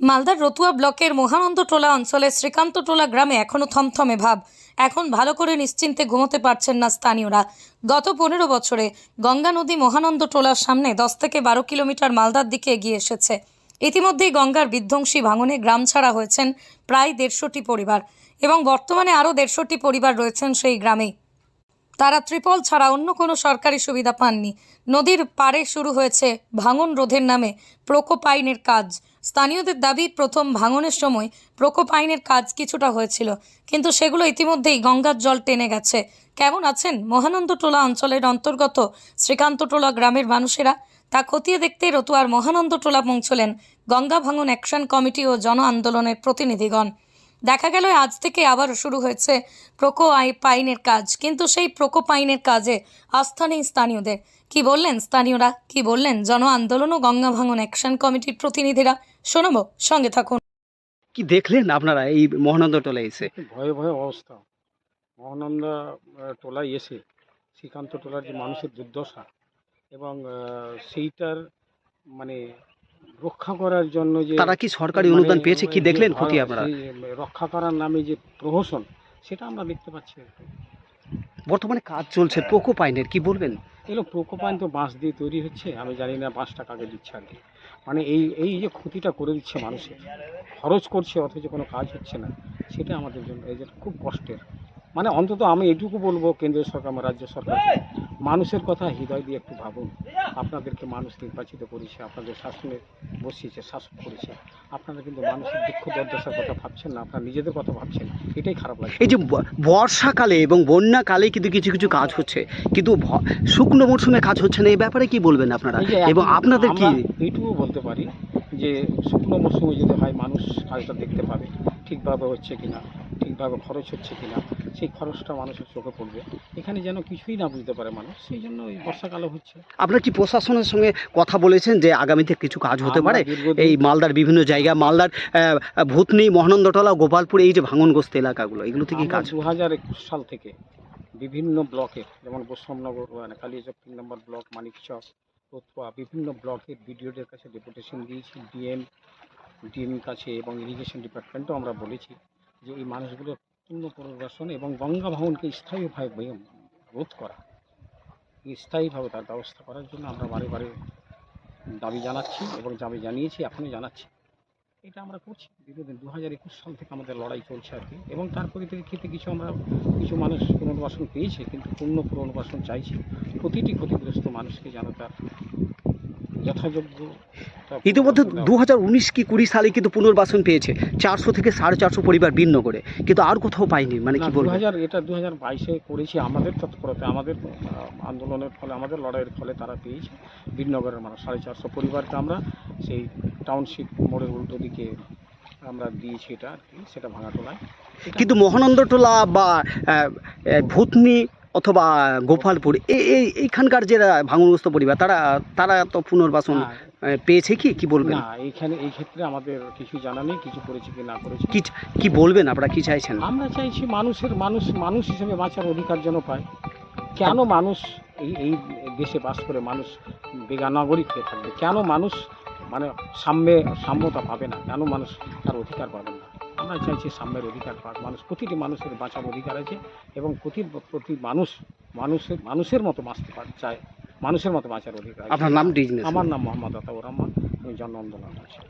মালদার রতুয়া ব্লকের মহানন্দটোলা অঞ্চলের শ্রীকান্তটোলা গ্রামে এখনও থমথমে ভাব। এখন ভালো করে নিশ্চিন্তে ঘুমোতে পারছেন না স্থানীয়রা। গত পনেরো বছরে গঙ্গা নদী মহানন্দটোলার সামনে দশ থেকে বারো কিলোমিটার মালদার দিকে এগিয়ে এসেছে। ইতিমধ্যেই গঙ্গার বিধ্বংসী ভাঙনে গ্রাম ছাড়া হয়েছেন প্রায় দেড়শোটি পরিবার এবং বর্তমানে আরও দেড়শোটি পরিবার রয়েছেন সেই গ্রামেই। তারা ত্রিপল ছাড়া অন্য কোনো সরকারি সুবিধা পাননি। নদীর পাড়ে শুরু হয়েছে ভাঙন রোধের নামে প্রকোপ আইনের কাজ। স্থানীয়দের দাবি, প্রথম ভাঙনের সময় প্রকোপ আইনের কাজ কিছুটা হয়েছিল, কিন্তু সেগুলো ইতিমধ্যেই গঙ্গার জল টেনে গেছে। কেমন আছেন মহানন্দটোলা অঞ্চলের অন্তর্গত শ্রীকান্তটোলা গ্রামের মানুষেরা? তা খতিয়ে দেখতে রতুয়ার মহানন্দটোলা পৌঁছলেন গঙ্গা ভাঙন অ্যাকশন কমিটি ও জন আন্দোলনের প্রতিনিধিগণ। দেখা গেল আজ থেকে আবার শুরু হয়েছে প্রকো আই পাইনের কাজ। কিন্তু সেই প্রকো পাইনের কাজে আস্থা নেই স্থানীয়দের। কি বললেন স্থানীয়রা? কি বললেন জন আন্দোলন ও গঙ্গা ভাঙন অ্যাকশন কমিটির প্রতিনিধিরা? শোনাবো সঙ্গে থাকুন। কি দেখলেন আপনারা এই মহানন্দ টোলে এসে? ভয়ে ভয়ে অবস্থা। মহানন্দা টোলায় এসে শ্রীকান্ত টোলার যে মানুষের দুর্দশা এবং সেইটার মানে রক্ষা করার জন্য যে তারা কি সরকারি মানে, অনুদান পেয়েছে? কি দেখলেন ক্ষতি আপনারা? রক্ষা করার নামে যে প্রহসন সেটা আমরা দেখতে পাচ্ছি। বর্তমানে কাজ চলছে পোকো পাইনের কি বলবেন? এগুলো প্রকোপায়ন তো বাঁশ দিয়ে তৈরি হচ্ছে আমি জানি না বাঁশটা কাকে দিচ্ছে আর মানে এই এই যে ক্ষতিটা করে দিচ্ছে মানুষের খরচ করছে অথচ কোনো কাজ হচ্ছে না সেটা আমাদের জন্য এই যে খুব কষ্টের। মানে অন্তত আমি এটুকু বলব কেন্দ্রীয় সরকার বা রাজ্য সরকার মানুষের কথা হৃদয় দিয়ে একটু ভাবুন। আপনাদেরকে মানুষ নির্বাচিত করেছে আপনাদের শাসনে বসিয়েছে শাসক করেছে। আপনারা কিন্তু মানুষের দুঃখ দুর্দশার কথা ভাবছেন না আপনারা নিজেদের কথা ভাবছেন এটাই খারাপ লাগে এই যে বর্ষাকালে এবং বন্যাকালে কিন্তু কিছু কিছু কাজ হচ্ছে কিন্তু শুকনো মরশুমে কাজ হচ্ছে না এই ব্যাপারে কি বলবেন আপনারা? এবং আপনাদের কি? এইটুকু বলতে পারি যে শুকনো মৌসুমে যদি হয় মানুষ কাজটা দেখতে পাবে ঠিকভাবে হচ্ছে কিনা। ঠিকভাবে খরচ হচ্ছে কিনা সেই খরচটা মানুষের চোখে পড়বে। এখানে যেন কিছুই না বুঝতে পারে মানুষ সেই জন্য এই বর্ষাকালে হচ্ছে। আপনার কি প্রশাসনের সঙ্গে কথা বলেছেন যে আগামীতে কিছু কাজ হতে পারে? এই মালদার বিভিন্ন জায়গা মালদার ভূতনি মহানন্দটলা গোপালপুর এই যে ভাঙনগ্রস্ত এলাকাগুলো এগুলো থেকে কাজ? দু হাজার একুশ সাল থেকে বিভিন্ন ব্লকে যেমন বৈষ্ণবনগর মানে কালিয়াচক তিন নম্বর ব্লক মানিকচক রতুয়া বিভিন্ন ব্লকের বিডিওদের কাছে ডেপুটেশন দিয়েছি ডিএম ডিএম কাছে এবং ইরিগেশন ডিপার্টমেন্টও আমরা বলেছি। যে এই মানুষগুলোর পূর্ণ পুনর্বাসন এবং গঙ্গা ভাঙনকে স্থায়ীভাবে রোধ করা। স্থায়ীভাবে তার ব্যবস্থা করার জন্য আমরা বারে বারে দাবি জানাচ্ছি এবং দাবি জানিয়েছি এখনও জানাচ্ছি। এটা আমরা করছি। দীর্ঘদিন দু হাজার একুশ সাল থেকে আমাদের লড়াই চলছে আর কি। এবং তার পরিপ্রেক্ষিতে কিছু আমরা, কিছু মানুষ পুনর্বাসন পেয়েছে, কিন্তু পূর্ণ পুনর্বাসন চাইছি। প্রতিটি ক্ষতিগ্রস্ত মানুষকে যেন তার যথাযোগ্য ইতিমধ্যে দু হাজার উনিশ কি কুড়ি সালে কিন্তু পুনর্বাসন পেয়েছে। চারশো থেকে সাড়ে চারশো পরিবার ভিন্ন করে। কিন্তু আর কোথাও পাইনি মানে কি দু বলব? হাজার এটা দু হাজার বাইশে করেছি আমাদের তৎপরতে আমাদের আন্দোলনের ফলে আমাদের লড়াইয়ের ফলে তারা পেয়েছে। বীরনগরের মানুষ সাড়ে চারশো পরিবারকে আমরা সেই টাউনশিপ মোড়ের উল্টো দিকে আমরা দিয়েছি এটা আর কি সেটা ভাঙাটোলায়। কিন্তু মহানন্দটোলা বা ভূতনি অথবা গোপালপুর এই এই- এইখানকার যে ভাঙনগ্রস্ত পরিবার তারা তারা তো পুনর্বাসন পেয়েছে কি? কি বলবেন? না এইখানে এই ক্ষেত্রে আমাদের কিছু জানা নেই কিছু করেছে কি না করেছে কি কি বলবেন আপনারা? কি চাইছেন? আমরা চাইছি মানুষের মানুষ মানুষ হিসেবে বাঁচার অধিকার যেন পায়। কেন মানুষ এই এই দেশে বাস করে মানুষ বেগা নাগরিক হয়ে থাকবে? কেন মানুষ মানে সাম্যে সাম্যতা পাবে না? কেন মানুষ তার অধিকার পাবে না? আমরা চাইছি সাম্যের অধিকার পাক। মানুষ প্রতিটি মানুষের বাঁচার অধিকার আছে এবং প্রতি প্রতি মানুষ মানুষের মানুষের মতো বাঁচতে পার চায়। মানুষের মতো বাঁচার অধিকার আপনার নাম আমার নাম মোহাম্মদ আতাউর রহমান। আমি জন আন্দোলন আছে